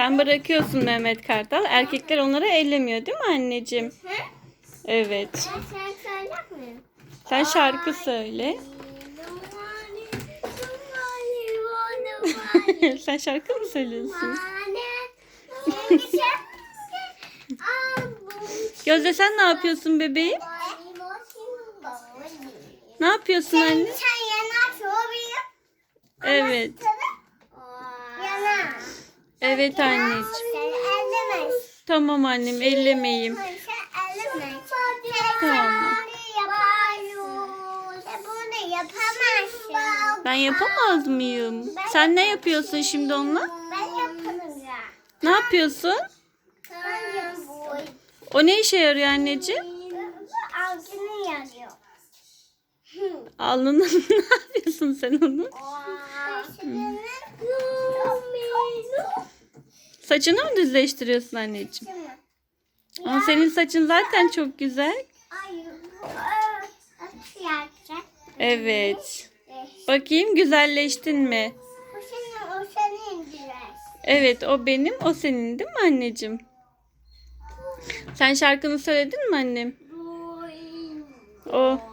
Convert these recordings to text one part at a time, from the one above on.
Sen bırakıyorsun Mehmet Kartal. Erkekler onları ellemiyor değil mi anneciğim? Evet. Ben şarkı söyler miyim? Sen şarkı söyle. Sen şarkı mı söylüyorsun? Gözde sen ne yapıyorsun bebeğim? Ne yapıyorsun anne? Evet. Evet anneciğim. Sen elleme. Tamam annem ellemeyeyim. Sen elleme. Tamam. Bunu yapamazsın. Ben yapamaz mıyım? Sen ne yapıyorsun şimdi onunla? Ben yaparım ya. Ne yapıyorsun? O ne işe yarıyor anneciğim? Ağzını yarıyor. Alnını ne yapıyorsun sen onu? Saçını mı düzleştiriyorsun anneciğim? Ama senin saçın zaten çok güzel. Evet. Bakayım güzelleştin mi? O senin, o senin. Evet o benim o senin değil mi anneciğim? Sen şarkını söyledin mi annem? O. Ben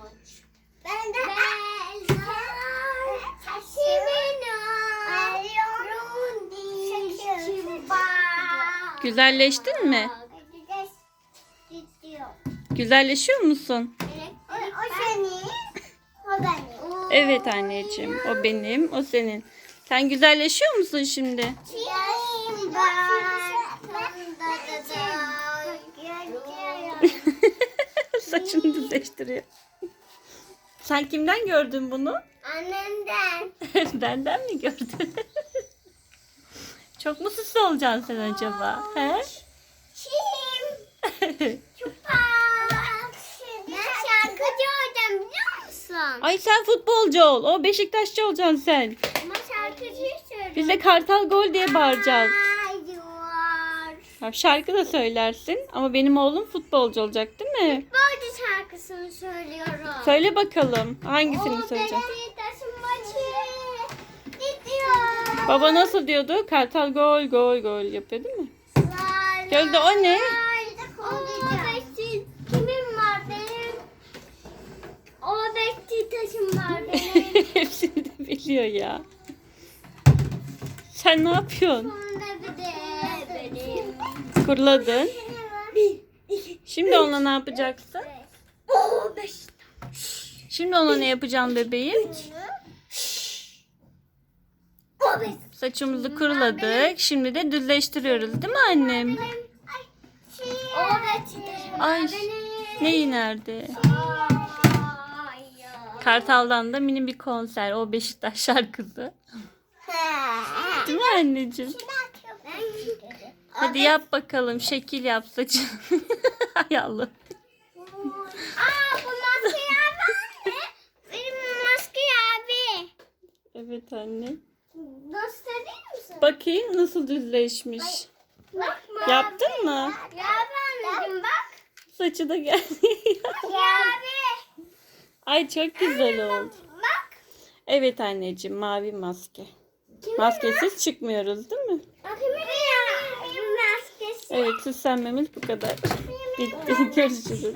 Güzelleştin mi? Güzelleşiyor musun? O senin, o benim. Evet anneciğim. O benim, o senin. Sen güzelleşiyor musun şimdi? Çiğim ben. Saçını düzleştiriyor. Sen kimden gördün bunu? Annemden. Benden mi gördün? Çok mu süslü olacaksın sen acaba? He? Çiğim. Çupak. Ben şarkıcı olacağım biliyor musun? Ay sen futbolcu ol. O Beşiktaşçı olacaksın sen. Ama şarkıcıyı söylüyorum. Biz de Kartal Gol diye bağıracağız. Ya Şarkı da söylersin ama benim oğlum futbolcu olacak değil mi? Futbolcu şarkısını söylüyorum. Söyle bakalım. Hangisini söyleyeceksin? Baba nasıl diyordu? Kartal gol gol gol yapıyor değil mi? Gözde o ne? Kimin var benim? O Beşiktaş'ın var benim. Hepsini de biliyor ya. Sen ne yapıyorsun? Kurladın. Şimdi onunla ne yapacaksın? Şimdi ona ne yapacaksın bebeğim? O Beşiktaş. Saçımızı kuruladık. Şimdi de düzleştiriyoruz değil mi annem? Ay var benim. neyi nerede? Kartal'dan da mini bir konser. O Beşiktaş şarkısı. Değil mi anneciğim? Hadi yap bakalım. Şekil yap saçını. Hay Allah. Aa bu maske abi. Benim maske abi. Evet anne. Bakayım nasıl düzleşmiş. Bak Yaptın mı? Ya ben bak. Saçı da geldi. Abi. Ay çok güzel oldu. Bak. Evet anneciğim mavi maske. Maskesiz çıkmıyoruz değil mi? Kimin maskesi. Evet süslenmemiz bu kadar. Bitti. Görüşürüz.